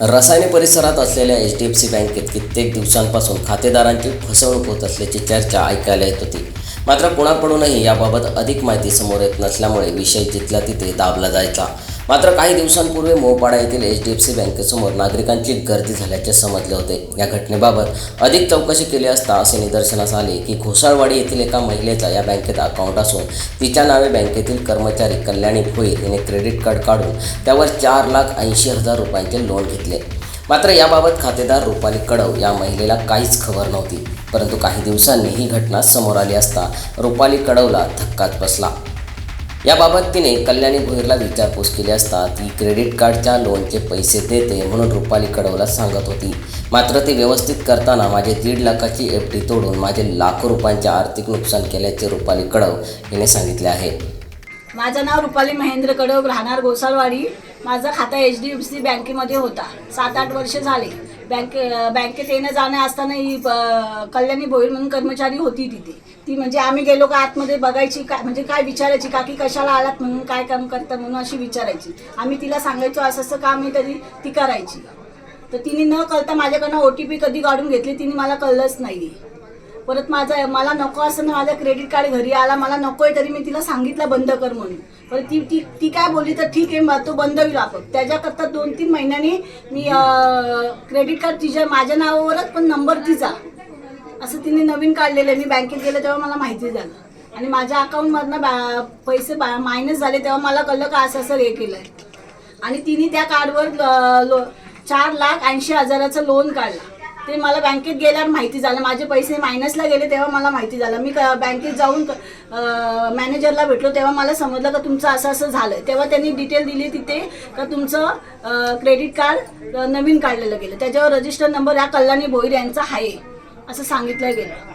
रसायने परिसरात असलेल्या एच डी एफ सी बँकेत कित्येक दिवसांपासून खातेदारांची फसवणूक होत असल्याची चर्चा ऐकायला येत होती. मात्र कुणाकडूनही याबाबत अधिक माहिती समोर येत नसल्यामुळे विषय जिथला तिथे दाबला जायचा. मात्र काही दिवसांपूर्वी मोपाडा येथील एच डी एफ सी बँकेसमोर नागरिकांची गर्दी झाल्याचे समजले होते. या घटनेबाबत अधिक चौकशी केली असता असे निदर्शनास आले की घोसाळवाडी येथील एका महिलेचा या बँकेत अकाउंट असून तिच्या नावे बँकेतील कर्मचारी कल्याणी भोईर यांनी क्रेडिट कार्ड काढून त्यावर चार लाख ऐंशी हजार रुपयांचे लोन घेतले. मात्र याबाबत खातेदार रुपाली कडव या महिलेला काहीच खबर नव्हती. परंतु काही दिवसांनी ही घटना समोर आली असता रुपाली कडवला धक्काच बसला. याबाबत तिने कल्याणी भोईरला विचारपूस केली असता ती क्रेडिट कार्डच्या लोनचे पैसे देते म्हणून रुपाली कडवला सांगत होती. मात्र ते व्यवस्थित करताना माझे दीड लाखाची एफ डी तोडून माझे लाखो रुपयांचे आर्थिक नुकसान केल्याचे रुपाली कडव हिने सांगितले आहे. माझं नाव रुपाली महेंद्र कडव राहणार गोसाळवाडी माझा खाता एच डी एफ सी बँकेमध्ये होता. सात आठ वर्ष झाले. बँके बँकेत येणं जाणं असताना ही कल्याणी भोईर म्हणून कर्मचारी होती तिथे. ती म्हणजे आम्ही गेलो का आतमध्ये बघायची काय म्हणजे काय विचारायची काकी कशाला आलात म्हणून काय काम करता म्हणून अशी विचारायची. आम्ही तिला सांगायचो असं असं काम आहे तरी ती करायची. तर तिने न कळता माझ्याकडनं ओ टी पी कधी काढून घेतली तिने मला कळलंच नाही परत माझा मला नको असं ना माझा क्रेडिट कार्ड घरी आला मला नको आहे तरी मी तिला सांगितलं बंद कर म्हणून. पण ती ती ती काय बोलली तर ठीक आहे मग तो बंद होईल आपण त्याच्याकरता दोन तीन महिन्यांनी मी क्रेडिट कार्ड तिच्या माझ्या नावावरच पण नंबर तिचा. असं तिने नवीन काढलेलं आहे. मी बँकेत गेलं तेव्हा मला माहिती झालं. आणि माझ्या अकाउंटमधनं बा पैसे बा मायनस झाले तेव्हा मला कळलं का असं असं हे केलं आहे आणि तिने त्या कार्डवर लो चार लाख ऐंशी हजाराचं लोन काढलं. ते मला बँकेत गेल्यावर माहिती झालं. माझे पैसे मायनसला गेले तेव्हा मला माहिती झालं. मी क- बँकेत जाऊन मॅनेजरला भेटलो तेव्हा मला समजलं का तुमचं असं असं झालं तेव्हा त्यांनी डिटेल दिली तिथे का तुमचं क्रेडिट कार्ड नवीन काढलेलं गेलं. त्याच्यावर रजिस्टर नंबर हा कल्याणी भोईर यांचा आहे. असं सांगितलं गेलं.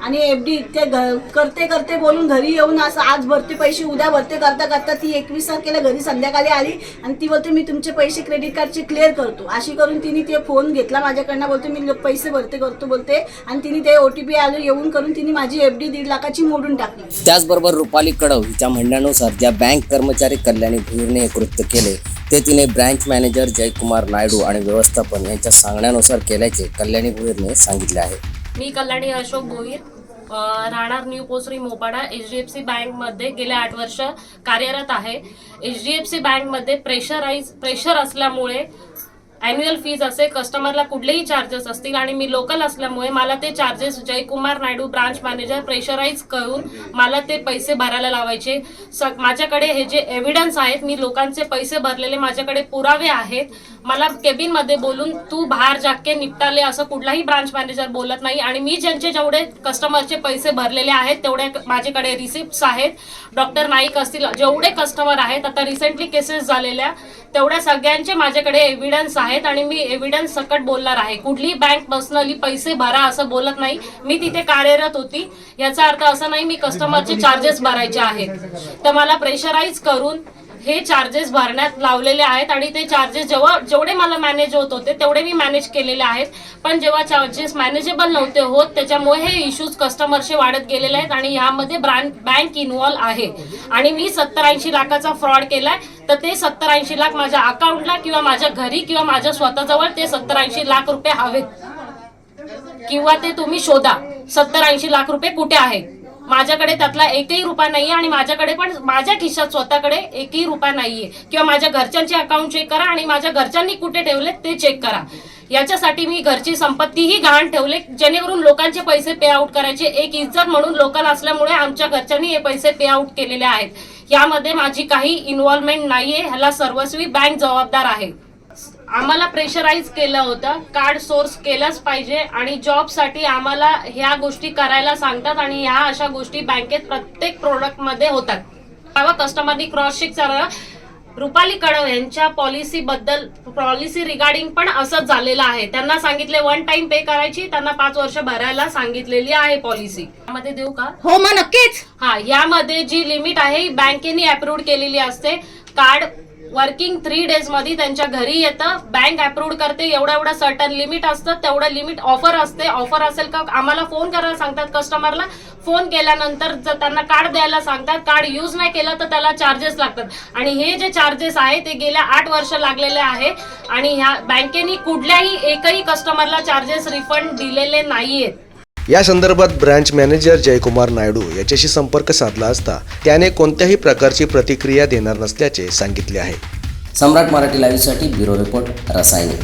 आणि एफ डी ते घ- करते करते बोलून घरी येऊन असं आज भरते पैसे उद्या भरते करता करता ती एकवीस तारखेला घरी संध्याकाळी आली आणि ती बोलते मी तुमचे पैसे क्रेडिट कार्डचे क्लिअर करतो. अशी करून तिने ते फोन घेतला माझ्याकडनं बोलते मी पैसे भरते करतो बोलते. आणि तिने ते ओ टी पी आलं येऊन करून तिने माझी एफ डी दीड लाखाची मोडून टाकली. त्याचबरोबर रुपाली कडव हिच्या म्हणण्यानुसार ज्या बँक कर्मचारी कल्याणी भुईरने हे कृत्य केले ते तिने ब्रँच मॅनेजर जयकुमार नायडू आणि व्यवस्थापन यांच्या सांगण्यानुसार केल्याचे कल्याणी भुईरने सांगितले आहे. मी कल्याणी अशोक गोहीर राहणार new Posari Mopada H D F C बँकमध्ये गेले आठ वर्ष कार्यरत आहे. एच डी एफ सी बँकमध्ये प्रेशराईज प्रेशर असल्यामुळे अॅन्युअल फीज असे कस्टमरला कुठलेही चार्जेस असतील आणि मी लोकल असल्यामुळे मला ते charges Jaykumar Naidu branch manager pressurise करून मला ते पैसे भरायला लावायचे. स माझ्याकडे हे जे एव्हिडन्स आहेत मी लोकांचे पैसे भरलेले माझ्याकडे पुरावे आहेत. मला केबिनमध्ये बोलून तू बाहेर जाके निपटाले असं कुठलाही ब्रांच मॅनेजर बोलत नाही. आणि मी ज्यांचे जेवढे कस्टमरचे पैसे भरलेले आहेत तेवढे माझ्याकडे रिसिप्ट्स आहेत. डॉक्टर नाईक असतील जेवढे कस्टमर आहेत आता रिसेंटली केसेस झालेल्या तेवढ्या सगळ्यांचे माझ्याकडे एव्हिडन्स आहेत आणि मी एव्हिडन्स सकट बोलणार आहे. कुठलीही बँक पर्सनली पैसे भरा असं बोलत नाही. मी तिथे कार्यरत होती. याचा अर्थ असा नाही मी कस्टमरचे चार्जेस भरायचे आहेत. तर मला प्रेशराईज करून हे चार्जेस भरण्यात लावलेले आहेत आणि ते चार्जेस जेव्हा जेवढे मला मॅनेज होत होते तेवढे मी मॅनेज केलेले आहेत. पण जेव्हा चार्जेस मॅनेजेबल नव्हते होत त्याच्यामुळे हे इश्यूज कस्टमरचे वाढत गेलेले आहेत आणि यामध्ये ब्रँड बँक इन्व्हॉल्व आहे. आणि मी सत्तर ऐंशी लाखाचा फ्रॉड केलाय तर ते सत्तर ऐंशी लाख माझ्या अकाउंटला किंवा माझ्या घरी किंवा माझ्या स्वतःजवळ ते सत्तर ऐंशी लाख रुपये हवेत. किंवा ते तुम्ही शोधा सत्तर ऐंशी लाख रुपये कुठे आहेत? माझ्याकडे त्यातला एकही रुपया नाहीये आणि माझ्याकडे पण माझ्या खिशात स्वतःकडे एकही रुपया नाहीये. किंवा माझ्या घरच्यांचे अकाउंट चेक करा आणि माझ्या घरच्यांनी कुठे ठेवले ते चेक करा. याच्यासाठी मी घरची संपत्तीही गहाण ठेवले जेणेकरून लोकांचे पैसे पे आउट करायचे. एक इज्जत म्हणून लोकल असल्यामुळे आमच्या घरच्यांनी हे पैसे पे आउट केलेले आहेत. यामध्ये माझी काही इन्व्हॉल्वमेंट नाहीये. ह्याला सर्वस्वी बँक जबाबदार आहे. आम्हाला प्रेशराईज केलं होतं. कार्ड सोर्स केलंच पाहिजे आणि जॉबसाठी आम्हाला ह्या गोष्टी करायला सांगतात आणि ह्या अशा गोष्टी बँकेत प्रत्येक प्रोडक्टमध्ये होतात. कस्टमरनी क्रॉस चेक करावं रुपाली कडव यांच्या पॉलिसी बद्दल पॉलिसी रिगार्डिंग पण असंच झालेलं आहे. त्यांना सांगितले वन टाइम पे करायची त्यांना पाच वर्ष भरायला सांगितलेली आहे पॉलिसी यामध्ये देऊ का? हो मग नक्कीच. हा यामध्ये जी लिमिट आहे ही बँकेने अप्रूव्ह केलेली असते. कार्ड वर्किंग थ्री डेजमध्ये त्यांच्या घरी येतं. बँक अप्रूव्ह करते. एवढं एवढं सर्टन लिमिट असतं. तेवढं लिमिट ऑफर असते. ऑफर असेल का? आम्हाला फोन करायला सांगतात कस्टमरला फोन केल्यानंतर जर त्यांना कार्ड द्यायला सांगतात कार्ड यूज नाही केलं तर त्याला चार्जेस लागतात. आणि हे जे चार्जेस आहे ते गेल्या आठ वर्ष लागलेले आहे. आणि ह्या बँकेने कुठल्याही एकही कस्टमरला चार्जेस रिफंड दिलेले नाहीयेत. या संदर्भात ब्रांच मॅनेजर जयकुमार नायडू याच्याशी संपर्क साधला असता त्याने कोणत्याही प्रकारची प्रतिक्रिया देणार नसल्याचे सांगितले आहे. सम्राट मराठी लाईव्हसाठी ब्युरो रिपोर्ट रसायनी.